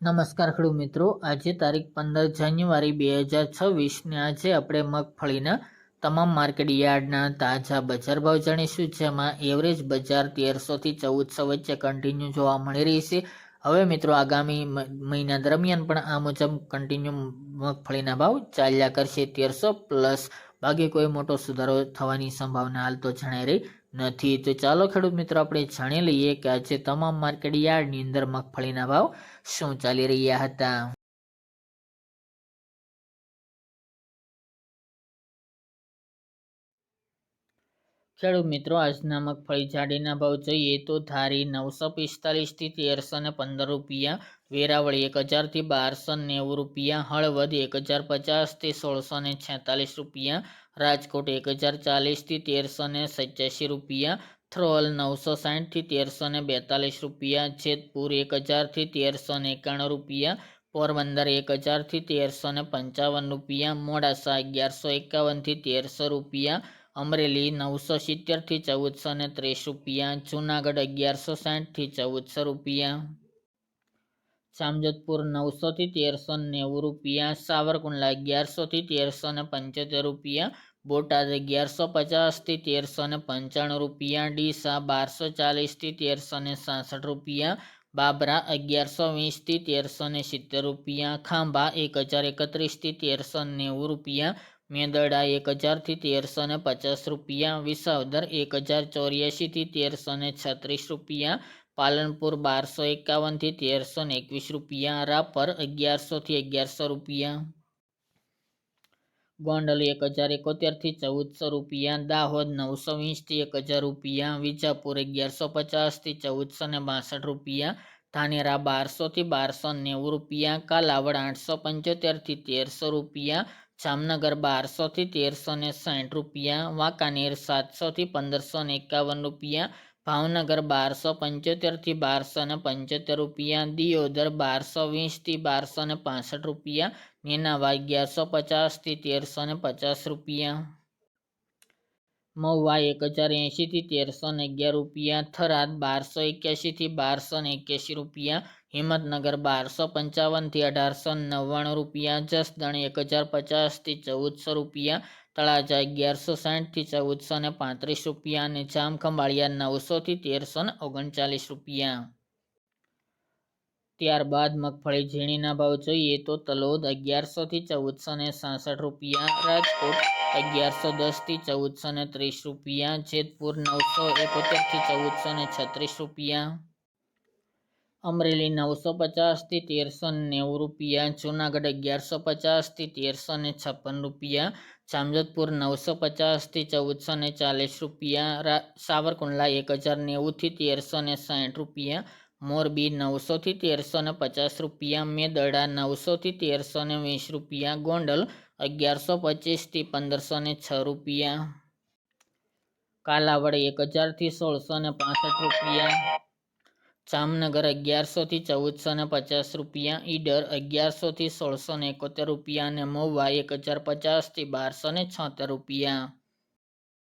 નમસ્કાર ખેડૂત મિત્રો. આજે તારીખ પંદર જાન્યુઆરી બે હજાર છવ્વીસને આજે આપણે મગફળીના તમામ માર્કેટ યાર્ડના તાજા બજાર ભાવ જાણીશું, જેમાં એવરેજ બજાર તેરસોથી ચૌદસો વચ્ચે કન્ટિન્યુ જોવા મળી રહી છે. હવે મિત્રો આગામી મહિના દરમિયાન પણ આ મુજબ કન્ટિન્યુ મગફળીના ભાવ ચાલ્યા કરશે તેરસો પ્લસ. બાકી કોઈ મોટો સુધારો થવાની સંભાવના હાલ તો જણાઈ રહી નથી. તો ચાલો ખેડૂત મિત્રો, આપણે જાણી લઈએ કે આજે તમામ માર્કેટ યાર્ડની અંદર મગફળીના ભાવ શું ચાલી રહ્યા હતા. ખેડૂત મિત્રો, આજના મગફળી ભાવ જોઈએ તો ધારી નવસો પિસ્તાલીસથી તેરસો ને પંદર રૂપિયા, વેરાવળી એક હજારથી બારસો નેવું રૂપિયા, હળવદ એક હજાર પચાસથી સોળસો ને છેતાલીસ રૂપિયા, રાજકોટ એક હજાર ચાલીસથી તેરસો ને સત્યાસી રૂપિયા થ્રોલ નવસો સાઠથી તેરસો ને બેતાલીસ રૂપિયા, જેતપુર એક હજારથી તેરસો ને એકાણું રૂપિયા, પોરબંદર એક હજારથી તેરસો ને પંચાવન રૂપિયા, મોડાસા અગિયારસો એકાવનથી તેરસો રૂપિયા અમરેલી નવસો સિત્તેરથી ચૌદસો ને ત્રીસ રૂપિયા, જુનાગઢ અગિયારસો સાઠથી ચૌદસો રૂપિયા, જામજોધપુર નવસોથી તેરસો નેવું રૂપિયા, સાવરકુંડલા અગિયારસોથી તેરસો ને પંચોતેર રૂપિયા, બોટાદ અગિયારસો પચાસથી તેરસો ને પંચાણું રૂપિયા, ડીસા બારસો ચાલીસથી તેરસો ને સાસઠ રૂપિયા, બાબરા અગિયારસો વીસથી તેરસો ને સિત્તેર રૂપિયા, ખાંભા એક હજાર એકત્રીસથી તેરસો નેવું રૂપિયા મેંદરડા એક હજારથી તેરસો ને પચાસ રૂપિયા, વિસાવદર એક હજાર ચોર્યાસીથી તેરસો ને છત્રીસ રૂપિયા, પાલનપુર બારસો એકાવનથી તેરસો ને એકવીસ રૂપિયા, રાપર અગિયારસોથી અગિયારસો રૂપિયા. ગોંડલ એક હજાર એકોતેરથી ચૌદસો રૂપિયા, દાહોદ નવસો વીસથી એક હજાર રૂપિયા, વિજાપુર અગિયારસો પચાસથી ચૌદસો ને બાસઠ રૂપિયા, ધાનેરા બારસોથી બારસો નેવું રૂપિયા, કાલાવડ આઠસો પંચોતેરથી તેરસો રૂપિયા જામનગર બારસોથી તેરસો ને સાઠ રૂપિયા, વાંકાનેર સાતસોથી પંદરસો ને એકાવન રૂપિયા, ભાવનગર બારસો પંચોતેરથી બારસો ને પંચોતેર રૂપિયા, દિયોદર બારસો વીસથી બારસો ને પાસઠ રૂપિયા નેનાવા અગિયારસો પચાસથી તેરસો ને પચાસ રૂપિયા. મહુવા એક હજાર એંશીથી તેરસો ને અગિયાર રૂપિયા, થરાદ બારસો એક્યાસીથી બારસો ને એક્યાસી રૂપિયા હિંમતનગર બારસો પંચાવનથી અઢારસો નવ્વાણું રૂપિયા, જસદણ એક હજાર પચાસથી ચૌદસો રૂપિયા, તળાજા અગિયારસો સાઠથી ચૌદસો ને પાંત્રીસ રૂપિયા અને જામખંભાળિયા નવસોથી તેરસો ને ઓગણચાલીસ રૂપિયા. ત્યારબાદ મગફળી ઝીણીના ભાવ જોઈએ તો તલોદ અગિયારસોથી ચૌદસો ને સાસઠ રૂપિયા, રાજકોટ અગિયારસો દસથી ચૌદસો ને ત્રીસ રૂપિયા, જેતપુર નવસો એકોતેરથી ચૌદસો ને છત્રીસ રૂપિયા. અમરેલી નવસો પચાસથી તેરસો નેવું રૂપિયા, જૂનાગઢ અગિયારસો પચાસથી તેરસો ને છપ્પન રૂપિયા, જામજોધપુર નવસો પચાસથી ચૌદસો ને ચાલીસ રૂપિયા સાવરકુંડલા એક હજાર નેવુંથી તેરસો ને સાઠ રૂપિયા, મોરબી નવસોથી તેરસો ને પચાસ રૂપિયા, મેદડા નવસોથી તેરસો ને વીસ રૂપિયા, ગોંડલ અગિયારસો પચીસથી પંદરસો ને છ રૂપિયા. કાલાવડ એક હજારથી સોળસો ને પાસઠ રૂપિયા. જામનગર અગિયારસોથી ચૌદસો ને પચાસ રૂપિયા, ઈડર અગિયારસોથી સોળસો ને એકોતેર રૂપિયા અને મહુવા એક હજાર પચાસથી બારસો ને છોતેર રૂપિયા.